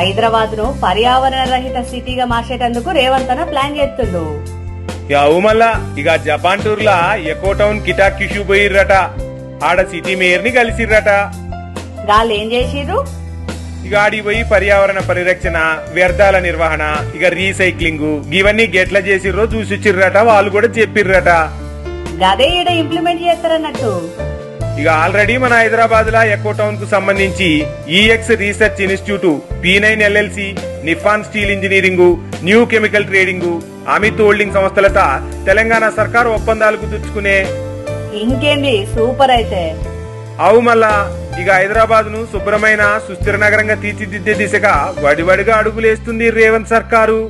హైదరాబాద్ను పర్యావరణ రహిత సిటీగా మార్చేటందుకు రేవంత్ అన్న ప్లాన్ చేస్తుండు. ఇక అవు మళ్ళా ఇక జపాన్ టూర్ లా ఎకో టౌన్ కిటాక్ కిషు పోయిర్రట. ఆడ సిటీ మేయర్ని కలిసిర్రట. గాళ్ళు ఏం చేసిర్రు? ఇక ఆడికి పోయి పర్యావరణ పరిరక్షణ వ్యర్థాల నిర్వహణ ఇక రీసైక్లింగ్ ఇవన్నీ గెట్ల చేసిర్రో చూసిచ్చిర్రట వాళ్ళు కూడా చెప్పిర్రట. గదే ఈడ ఇంప్లిమెంట్ చేస్తారన్నట్టు. ఇక ఆల్రెడీ మన హైదరాబాద్ లా ఎకో టౌన్కు సంబంధించి EX research institute P nine LLC Nippon Steel engineering new chemical trading Amita holding సంస్థలతో తెలంగాణ సర్కార్ ఒప్పందాలు కుదుర్చుకునే ఇంకేంది? సూపర్ అయితే. అవు మళ్ళా ఇక హైదరాబాద్ను శుభ్రమైన సుస్థిర నగరంగా తీర్చిదిద్దే దిశగా వడివడిగా అడుగులేస్తుంది రేవంత్ సర్కారు.